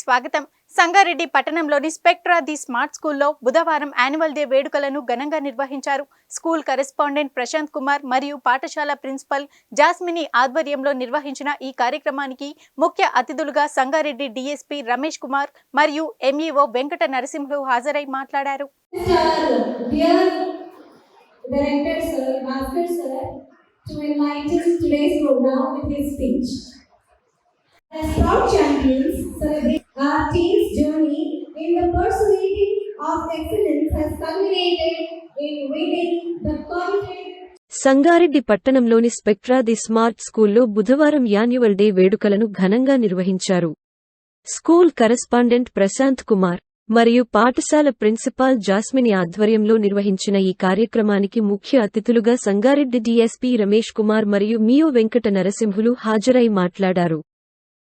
స్వాగతం. సంగారెడ్డి పట్టణంలోని spectra the smart స్కూల్లో బుధవారం యాన్యువల్ డే వేడుకలను ఘనంగా నిర్వహించారు స్కూల్ కరెస్పాండెంట్ ప్రశాంత్ కుమార్ మరియు పాఠశాల ప్రిన్సిపల్ జాస్మిని ఆధ్వర్యంలో నిర్వహించిన ఈ కార్యక్రమానికి ముఖ్య అతిథులుగా సంగారెడ్డి డిఎస్పీ రమేష్ కుమార్ మరియు ఎంఈఓ వెంకట నరసింహులు హాజరై మాట్లాడారు. Sir, As proud champions, celebrate our team's journey in the pursuit of excellence has culminated in winning the coveted Sangareddy పట్టణంలోని స్పెక్ట్రా ది స్మార్ట్ స్కూల్లో బుధవారం యాన్యువల్ డే వేడుకలను ఘనంగా నిర్వహించారు. స్కూల్ కరెస్పాండెంట్ ప్రశాంత్ కుమార్ మరియు పాఠశాల ప్రిన్సిపాల్ జాస్మిని ఆధ్వర్యంలో నిర్వహించిన ఈ కార్యక్రమానికి ముఖ్య అతిథులుగా సంగారెడ్డి డీఎస్పీ రమేష్ కుమార్ మరియు మియో వెంకట నరసింహులు హాజరై మాట్లాడారు.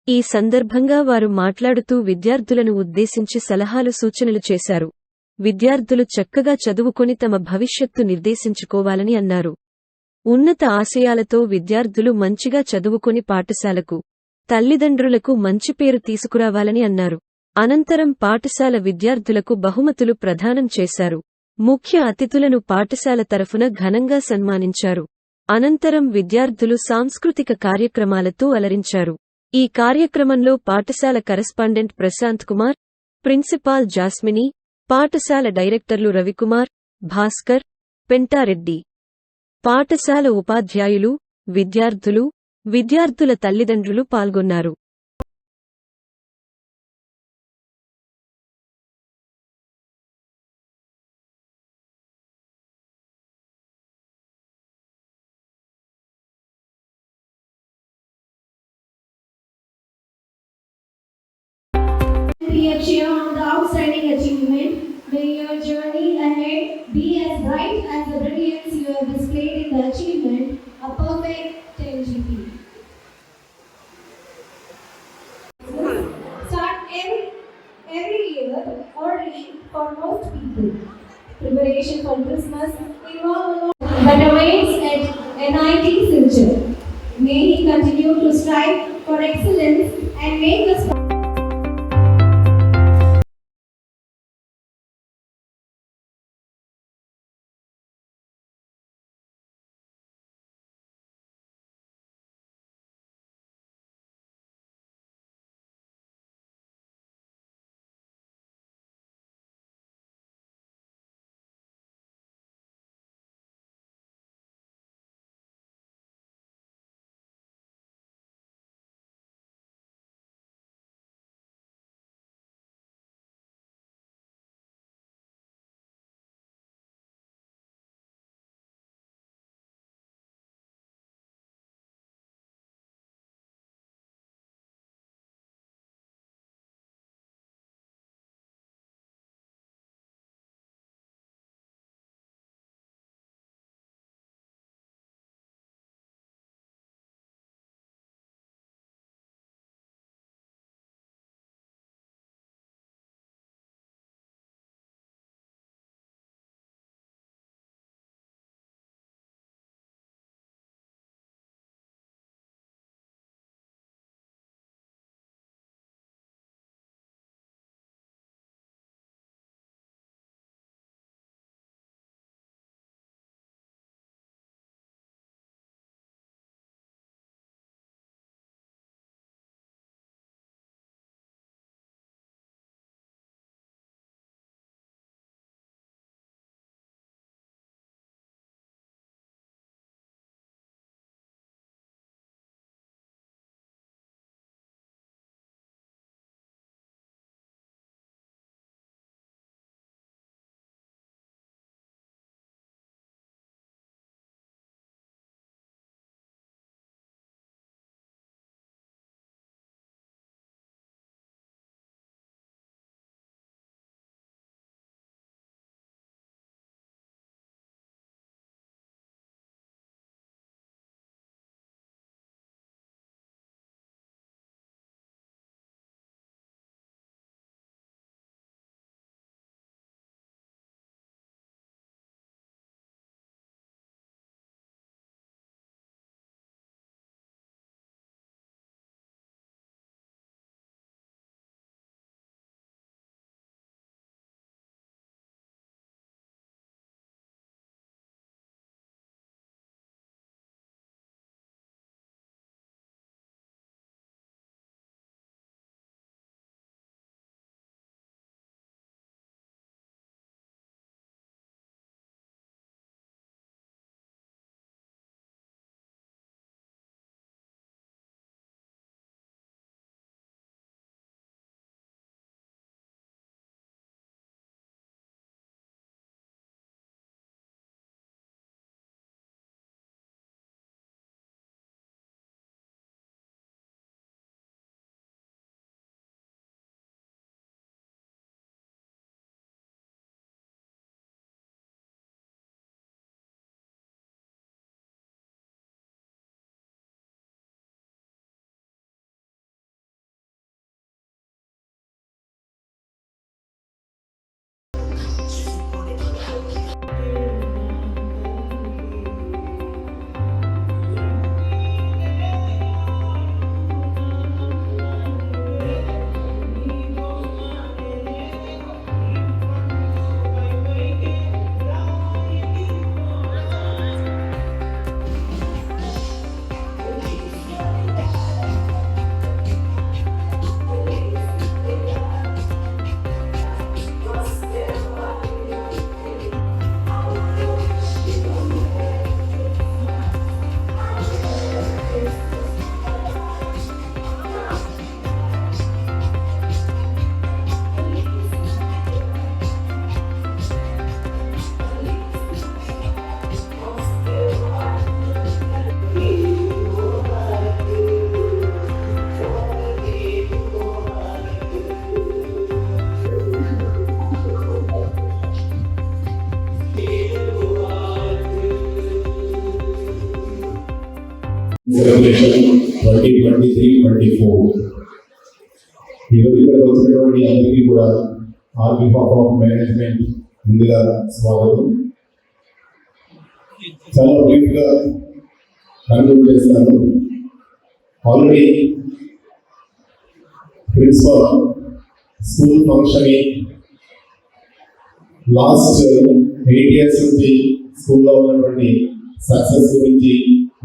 ఈ సందర్భంగా వారు మాట్లాడుతూ విద్యార్థులను ఉద్దేశించి సలహాలు సూచనలు చేశారు. విద్యార్థులు చక్కగా చదువుకొని తమ భవిష్యత్తు నిర్దేశించుకోవాలని అన్నారు. ఉన్నత ఆశయాలతో విద్యార్థులు మంచిగా చదువుకొని పాఠశాలకు తల్లిదండ్రులకు మంచి పేరు తీసుకురావాలని అన్నారు. అనంతరం పాఠశాల విద్యార్థులకు బహుమతులు ప్రదానం చేశారు. ముఖ్య అతిథులను పాఠశాల తరఫున ఘనంగా సన్మానించారు. అనంతరం విద్యార్థులు సాంస్కృతిక కార్యక్రమాలతో అలరించారు. ఈ కార్యక్రమంలో పాఠశాల కరెస్పాండెంట్ ప్రశాంత్ కుమార్ ప్రిన్సిపాల్ జాస్మిని పాఠశాల డైరెక్టర్లు రవికుమార్ భాస్కర్ పెంటారెడ్డి. పాఠశాల ఉపాధ్యాయులు విద్యార్థులు విద్యార్థుల తల్లిదండ్రులు పాల్గొన్నారు. May your journey ahead be as bright as the brilliance you have displayed in the achievement, a perfect 10 GP. Start every, every year early for most people. Preparation for Christmas involve a lot that awaits at NIT Future. May he continue to strive for excellence and make us twenty twenty three twenty four ఈరోజు ఇక్కడ వచ్చినటువంటి అందరికీ కూడా army behalf of management ముందుగా స్వాగతం. చాలా బ్రీఫ్గా conclude చేస్తాను. Already principal school function last eight years నుంచి స్కూల్లో ఉన్నటువంటి సక్సెస్ గురించి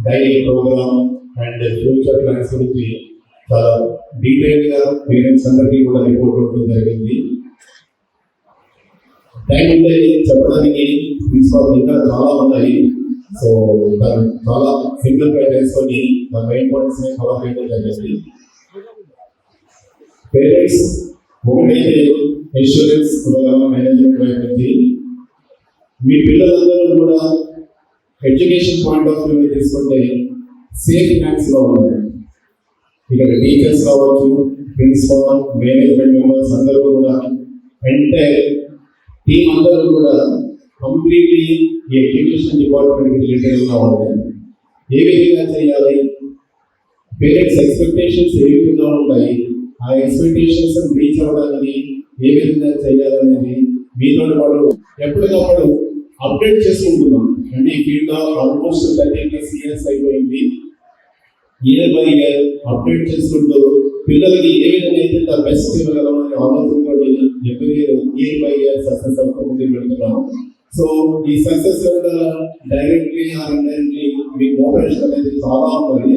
daily programme and future plans గురించి చాలా డీటెయిల్గా పేరెంట్స్ అందరికీ కూడా రిపోర్ట్ ఇవ్వడం జరిగింది. టైం ఉంటే చెప్పడానికి ప్రిన్సిపాల్ ఇంకా చాలా ఉన్నాయి. సో దాన్ని చాలా సింగిల్గా చేసుకొని నా మెయిన్ పాయింట్స్ని ఫాలో చేయడం జరిగింది. పేరెంట్స్ ఒకటైతే ఇన్సూరెన్స్ ప్రోగ్రామ్ మేనేజ్మెంట్ వైపు నుంచి మీ పిల్లలందరూ కూడా ఎడ్యుకేషన్ పాయింట్ ఆఫ్ వ్యూ తీసుకుంటే సేఫ్ హ్యాండ్స్లో ఉన్నారు ఇక్కడ టీచర్స్ కావచ్చు ప్రిన్సిపాల్ మేనేజ్మెంట్ మెంబర్స్ అందరూ కూడా అంటే టీం అందరూ కూడా కంప్లీట్లీ ఈ ఎడ్యుకేషన్ డిపార్ట్మెంట్ రిలేటెడ్గా ఏ విధంగా చేయాలి? పేరెంట్స్ ఎక్స్పెక్టేషన్స్ ఏ విధంగా ఉంటాయి? ఆ ఎక్స్పెక్టేషన్స్ రీచ్ అవ్వడానికి ఏ విధంగా చేయాలనేది మీతో పాటు ఎప్పటికప్పుడు అప్డేట్ చేసుకుంటున్నాం. అంటే ఈ field almost thirty plus years అయిపోయింది. ఇయర్ బై అప్డేట్ చేసుకుంటూ పిల్లలకి ఏ విధంగా అయితే ద బెస్ట్ ఇవ్వగలం అనే ఆలోచనతో ఎవ్రీ ఇయర్ ఇయర్ సక్సెస్ అవుతూ ముందుకు సో ఈ సక్సెస్ డైరెక్ట్లీ ఆర్ ఇండైరెక్ట్లీ మీ కోఆపరేషన్ అనేది చాలా ఉంటుంది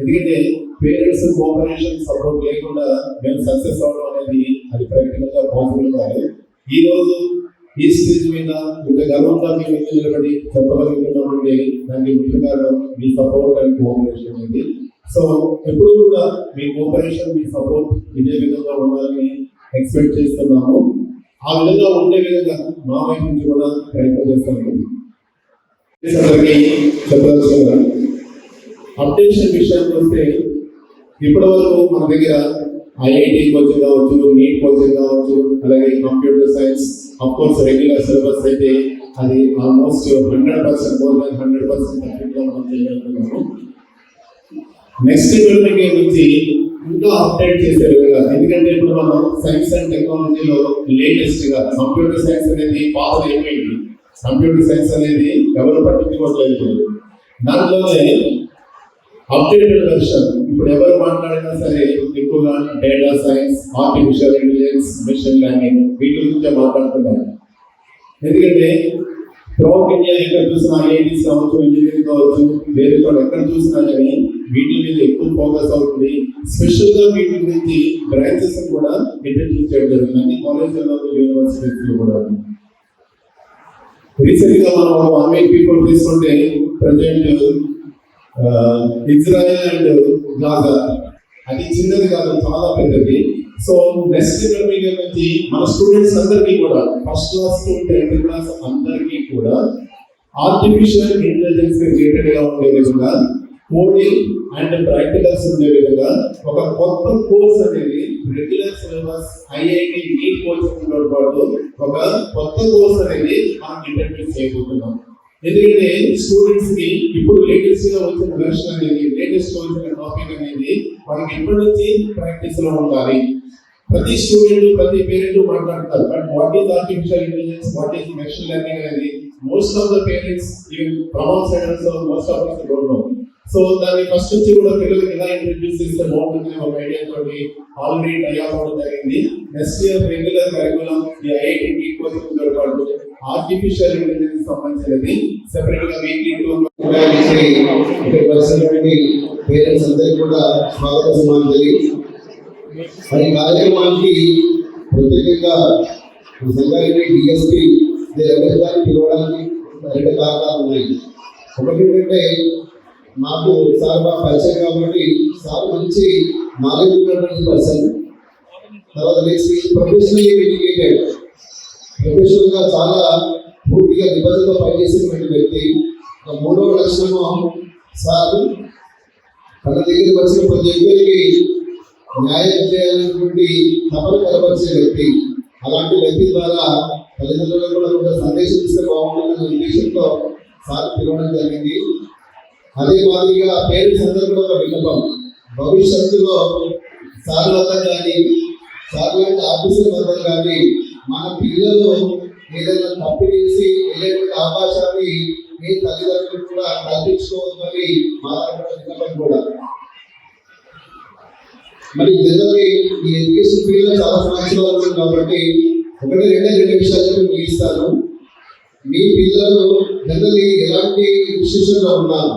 ఎందుకంటే పేరెంట్స్ కోఆపరేషన్ సపోర్ట్ లేకుండా మేము సక్సెస్ అవడం అనేది అది ప్రాక్టికల్గా పాసిబుల్ కాదు. ఈ రోజు ఈ స్టేజ్ మీద ఇంత గర్వంగా మేము ముందు నిలబడి చెప్పగలుగుతున్నామంటే దానికి ముఖ్య కారణం మీ సపోర్ట్ అండ్ కోఆపరేషన్ అనేది సో ఎప్పుడు కూడా మీ కోఆపరేషన్ మీ సపోర్ట్ ఇదే విధంగా ఉండాలని ఎక్స్పెక్ట్ చేస్తున్నాము. ఆ విధంగా ఉండే విధంగా మా వైపు నుంచి కూడా ప్రయత్నం చేస్తాము. చెప్పదలుచుకున్నా అప్డేషన్ విషయానికి వస్తే ఇప్పటి వరకు మన దగ్గర ఐఐటి కోచింగ్ కావచ్చు నీట్ కోచింగ్ కావచ్చు అలాగే computer science course regular syllabus అయితే అది almost hundred percent more than hundred percent కంప్లీట్గా మనం చేయగలుగుతున్నాము నెక్స్ట్ డెవలప్మెంట్ నుంచి ఇంకా అప్డేట్ చేసే విధంగా ఎందుకంటే ఇప్పుడు మనం సైన్స్ అండ్ టెక్నాలజీలో లేటెస్ట్గా కంప్యూటర్ సైన్స్ అనేది పాత అయిపోయింది. కంప్యూటర్ సైన్స్ అనేది ఎవరు పట్టించుకోవట్లేదు. దాంట్లోనే అప్డేటెడ్ వెర్షన్ ఇప్పుడు ఎవరు మాట్లాడినా సరే ఎక్కువగా data science artificial intelligence machine learning వీటి గురించే మాట్లాడుతున్నారు. ఎందుకంటే ప్రౌడ్ ఇండియా ఎక్కడ చూసినా ఐఐటీస్ కావచ్చు ఇంజనీరింగ్ కావచ్చు వేరే చోట ఎక్కడ చూసినా కానీ వీటి మీద ఎక్కువ ఫోకస్ అవుతుంది. స్పెషల్గా వీటి గురించి బ్రాంచెస్ కూడా ఇంట్రడ్యూస్ చేయడం జరుగుతుంది. కాలేజీలో యూనివర్సిటీస్లో కూడా. రీసెంట్గా మనం ఆమె పీపుల్ తీసుకుంటే ప్రజెంట్ ఇజ్రాయెల్ అండ్ గాజా అది చిన్నది కాదు చాలా పెద్దది. సో నెక్స్ట్ ఇంటర్మీడియట్ నుంచి మన స్టూడెంట్స్ అందరికీ కూడా first class to tenth class అందరికీ కూడా ఆర్టిఫిషియల్ ఇంటెలిజెన్స్ రిలేటెడ్గా ఉండే విధంగా కోడింగ్ అండ్ ప్రాక్టికల్స్ ఉండే విధంగా ఒక కొత్త కోర్స్ అనేది regular syllabus IIT NEET coaching పాటు ఒక కొత్త కోర్స్ అనేది మనం ఇంట్రడ్యూస్ చేయబోతున్నాం. ఎందుకంటే స్టూడెంట్స్కి ఇప్పుడు లేటెస్ట్గా వచ్చిన వెర్షన్ అనేది లేటెస్ట్గా వచ్చిన టాపిక్ అనేది మనకి ఎప్పటి నుంచి ప్రాక్టీస్లో ఉండాలి? ప్రతి స్టూడెంట్ ప్రతి పేరెంట్ మాట్లాడతారు. But what is artificial intelligence what is machine learning అనేది most of the parents even promote centres most of the don't know so దాన్ని ఫస్ట్ నుంచి కూడా పిల్లలకి ఎలా ఇంట్రడ్యూస్ చేస్తే బాగుంటుంది ఒక ఐడియా తోటి ఆల్రెడీ డైలాగ్ అవ్వడం జరిగింది నెక్స్ట్ ఇయర్ రెగ్యులర్ కరికులం ఈ ఐఐటి కోచింగ్ ఆర్టిఫిషియల్ ఇంటెలిజెన్స్ సంబంధించినది. సెపరేట్గా వీక్లీ టూ వచ్చినటువంటి పేరెంట్స్ అందరికీ కూడా స్వాగత సమాంజలి మరి కార్యక్రమానికి ప్రత్యేకంగా సంగారెడ్డి డిఎస్పి ఎవరి గారిని పిలవడానికి రెండు కారణాలు ఉన్నాయి. ఒకటి ఏంటంటే మాకు సార్ బాగా పరిచయం కాబట్టి సార్ మంచి నాలెడ్జ్ ఉన్నటువంటి పర్సన్. తర్వాత నెక్స్ట్ ప్రొఫెషనల్ ఎడ్యుకేటెడ్ ప్రొఫెషనల్గా చాలా పూర్తిగా నిబద్ధతో పనిచేసినటువంటి వ్యక్తి ఒక మూడవ లక్షణము సార్. తన దగ్గరికి వచ్చిన ప్రతి ఒక్కరికి న్యాయం చేయాలనేటువంటి తపన కనపరిచే వ్యక్తి. అలాంటి వ్యక్తి ద్వారా తల్లిదండ్రులకు కూడా కొంత సందేశం ఇస్తే బాగుంటుందనే ఉద్దేశంతో సార్ పిలవడం జరిగింది. అదే మాదిరిగా పేరెంట్స్ అందరూ కూడా ఒక విన్నపం. భవిష్యత్తులో సార్ వద్ద కానీ సార్ లాంటి ఆఫీసర్ వద్ద కానీ మన పిల్లలు ఏదైనా తప్పు చేసి వెళ్ళేటువంటి అవకాశాన్ని మీ తల్లిదండ్రులు కూడా కల్పించుకోవద్దని మా కూడా. మరి జనరల్లీ ఈ ఎడ్యుకేషన్ ఫీల్డ్లో చాలా సంవత్సరాలు ఉంది కాబట్టి ఒకటి రెండే రెండు విషయాలు చెప్పి ముగిస్తాను మీ పిల్లలు జనరల్లీ ఎలాంటి ఇన్స్టిట్యూషన్లో ఉన్నారు?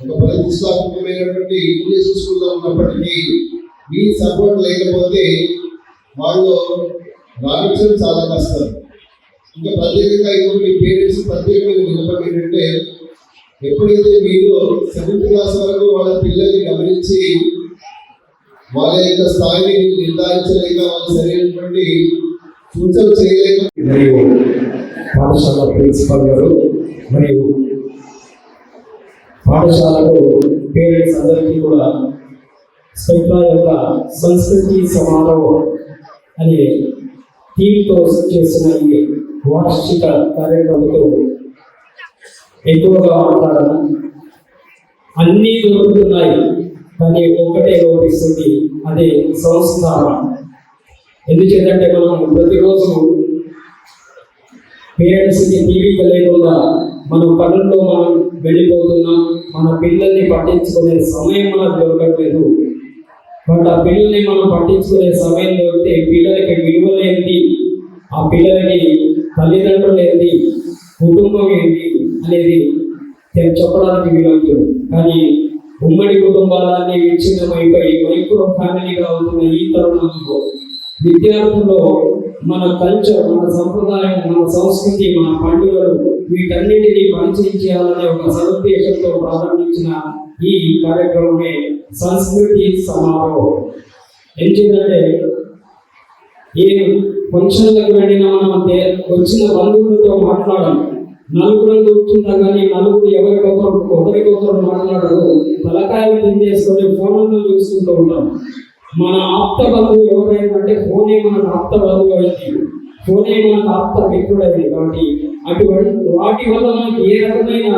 ఒక ప్రతిష్టాత్మకమైనటువంటి ఇంగ్లీష్ స్కూల్లో ఉన్నప్పటికీ మీ సపోర్ట్ లేకపోతే వాళ్ళు రాణించడం చాలా కష్టం. ఇంకా ప్రత్యేకంగా ఇప్పుడు మీ పేరెంట్స్ ప్రత్యేకమైన నిలబడి ఏంటంటే ఎప్పుడైతే మీరు సెవెంత్ క్లాస్ వరకు వాళ్ళ పిల్లల్ని గమనించి వాళ్ళ యొక్క స్థాయిని నిర్ధారించలేక వాళ్ళు సరైనటువంటి సూచనలు చేయలేక మరియు పాఠశాల ప్రిన్సిపల్ గారు మరియు పాఠశాలకు పేరెంట్స్ అందరికీ కూడా స్పెక్ట్రా యొక్క సంస్కృతి సమానం అనే థీమ్తో చేసిన ఈ వార్షిక కార్యక్రమంతో ఎక్కువగా మాట్లాడను అన్నీ దొరుకుతున్నాయి కానీ ఒక్కటే లోపిస్తుంది అదే సంస్కారం. ఎందుచేతంటే మనం ప్రతిరోజు పేరెంట్స్కి టీవీకి లేకుండా మన పనుల్లో మనం వెళ్ళిపోతున్నాం మన పిల్లల్ని పట్టించుకునే సమయం మనకు దొరకట్లేదు. బట్ ఆ పిల్లల్ని మనం పట్టించుకునే సమయం దొరికితే పిల్లలకి విలువలేంటి ఆ పిల్లలకి తల్లిదండ్రులు ఏంటి కుటుంబం ఏంటి అనేది చెప్పడానికి వీలవుతుంది కానీ ఉమ్మడి కుటుంబాలన్నీ విచ్ఛిన్నమైపోయి మైక్రో ఫ్యామిలీగా ఉంటున్న ఈ తరుణంలో విద్యార్థుల్లో మన కల్చర్ మన సంప్రదాయం మన సంస్కృతి మన పండుగలు వీటన్నిటినీ పరిచయం చేయాలనే ఒక సదుద్దేశంతో ప్రారంభించిన ఈ కార్యక్రమమే సంస్కృతి సమారోహం ఎందుకంటే ఏ ఫంక్షన్లకు వెళ్ళినా మనం అంటే వచ్చిన బంధువులతో మాట్లాడాలి నలుగురు కూర్చున్నా కానీ నలుగురు ఎవరికొకరు ఒకరికొకరు మాట్లాడరు. తలకాయలు తిందేసుకొని ఫోన్లను చూసుకుంటూ ఉంటాం. మన ఆప్త బంధువు ఎవరైనా అంటే ఫోనే మనకు ఆప్త బంధువు అయింది. ఫోనే మనకు ఆప్త మిత్రుడైంది కాబట్టి అటువంటి వాటి వల్ల మనకి ఏ రకమైన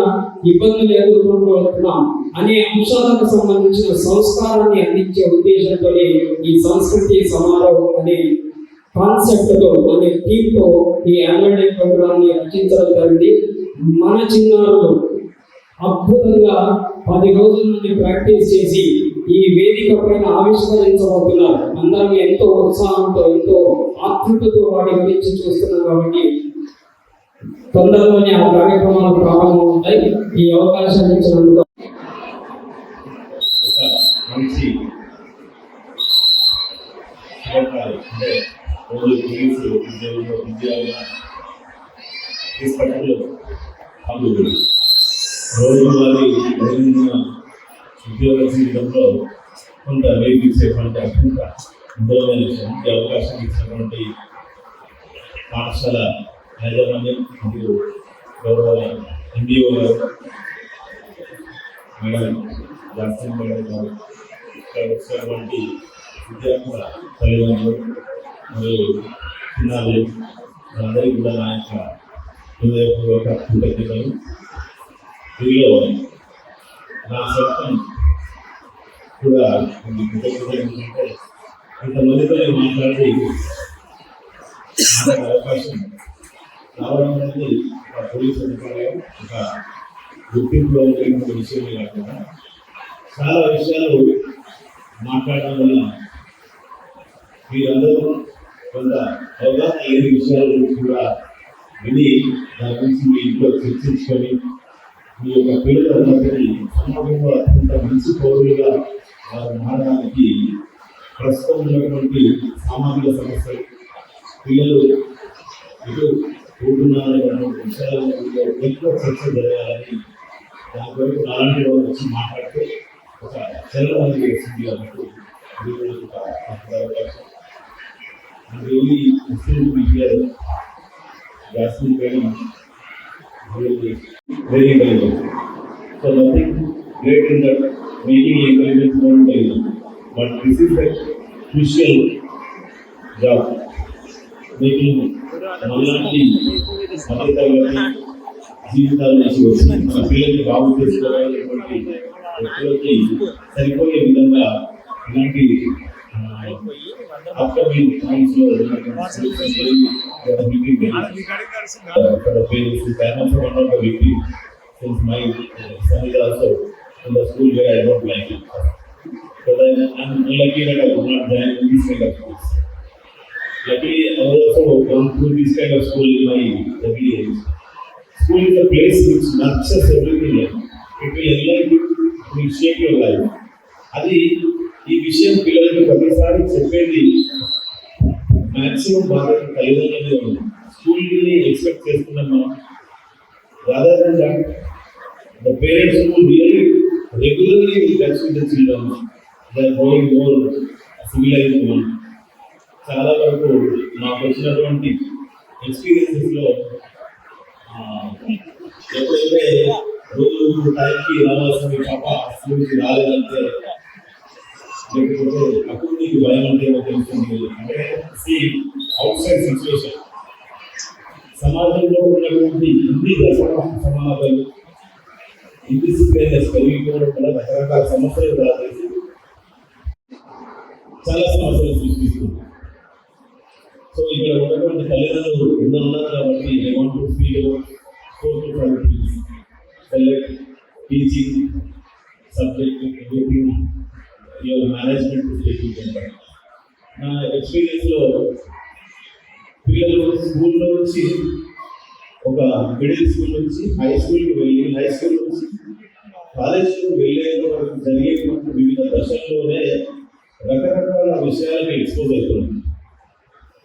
ఇబ్బందులు ఎదుర్కొంటున్నాం అనే అంశాలకు సంబంధించిన సంస్కారాన్ని అందించే ఉద్దేశంతోనే ఈ సంస్కృతి సమారోహం అనే కాన్సెప్ట్తో అనే థీమ్తో ఈ యాన్యువల్ డే ప్రోగ్రామ్ రచించడం జరిగింది. మన చిన్నారులు అద్భుతంగా పది రోజుల నుండి ప్రాక్టీస్ చేసి ఈ వేదిక పైన ఆవిష్కరించబోతున్నారు. అందరం ఎంతో ఉత్సాహంతో ఎంతో ఆతృతతో వాటి గురించి చూస్తున్నాం కాబట్టి తొందరలోనే ఆ కార్యక్రమాలు ప్రారంభమవుతాయి ఈ అవకాశాన్ని ఇచ్చినందుకు ఒక మంచి అంటే రోజు పోలీసు ఉద్యోగంలో ఉద్యోగ తీసుపట్టలు దైనందిన ఉద్యోగ జీవితంలో కొంత వేధించేటువంటి అత్యంత ఉద్యోగమైన అవకాశం ఇచ్చినటువంటి పాఠశాల యాజమాన్యం మరియు గౌరవ ఎండిఓ గారు మేడం జాస్తి మేడం గారు ఇక్కడ వచ్చినటువంటి విద్యార్థుల తల్లిదండ్రులు మరియు చిన్నారులు అందరికీ కూడా నా యొక్క హృదయపూర్వక కృతజ్ఞతలు. నా సొంతం కూడా కొన్ని మాట్లాడి మాట్లాడే అవకాశం రావడం అనేది ఒక పోలీస్ అధికారులు ఒక గుర్తింపులో ఉండే విషయమే కాకుండా చాలా విషయాలు మాట్లాడడం వల్ల మీరందరూ కొంత అవగాహన లేని విషయాల గురించి కూడా విని దాని గురించి మీ ఇంట్లో చర్చించుకొని మీ యొక్క పిల్లలందరినీ సమాజంలో అత్యంత మంచి పౌరులుగా వారు మారడానికి ప్రస్తుతం ఉన్నటువంటి సామాజిక సమస్యలు పిల్లలు ఇటు కూడున్నారనే విషయాల ఎక్కువ చర్చ జరగాలని దాని కొరకు వచ్చి మాట్లాడితే ఒక చలనం వేస్తుంది కాబట్టి ఇది కూడా ఒక అద్భుత అవకాశం. And really, listening to hear Jasmine Madam, really very valuable. So nothing great that making encouragement for daily, but this is a crucial job. Making మనలాంటి మధ్య తరగతి జీవితాల నుంచి వచ్చి మన పిల్లల్ని బాగు చేసుకోవాలనేటువంటి వ్యక్తులకి సరిపోయే విధంగా ఇలాంటి అప్కమింగ్ టైమ్స్ లో for the parents who can also one of the victims since my uh, son is also in the school where I don't like it. Because I, I'm unlucky that I could not join in this kind of schools. Luckily, I was also gone through this kind of school in my early age. School is a place which nurtures everything. It will enlighten you, it will shape your life. అది ఈ విషయం పిల్లలకి ప్రతిసారి చెప్పేది maximum బాధ్యత తల్లిదండ్రులదే ఉంది స్కూల్ని expect చేస్తున్నాం మనం rather than that the parents who really regularly will touch with the children they are growing more civilized one చాలా వరకు నాకు వచ్చినటువంటి ఎక్స్పీరియన్సెస్లో ఎప్పుడైతే రోజు టైంకి రావాల్సిన పాప స్కూల్కి రాలేదంటే లేకపోతే అప్పుడు నీకు భయం అంటే తెలుస్తుంది. అంటే సి అవుట్ సైడ్ సిచ్యువేషన్ సమాజంలో ఉన్నటువంటి ఇన్ని దశమ సమాజాలు ఇండిసిప్లైనెస్ పెరిగిపోవడం వల్ల రకరకాల సమస్యలు రాలేదు చాలా సమస్యలు సో ఇక్కడ ఉన్నటువంటి తల్లిదండ్రులు ఇద్దరు కాబట్టి I want to for select teaching subject everything your management taking నా ఎక్స్పీరియన్స్లో పిల్లలు స్కూల్లో నుంచి ఒక మిడిల్ స్కూల్ నుంచి హై స్కూల్కి వెళ్ళి హై స్కూల్ నుంచి కాలేజ్కి వెళ్ళే జరిగేటువంటి వివిధ దశల్లోనే రకరకాల విషయాలకు expose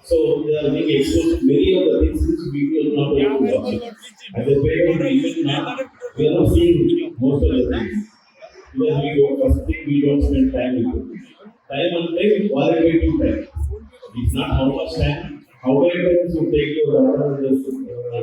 So they are being exposed to many of the things which we will not be able to watch. very a parent, now, we are not seeing most of the things. Because we go we don't spend time with it. Time and time, why are we doing time? It's not how much time, how many times you take your daughter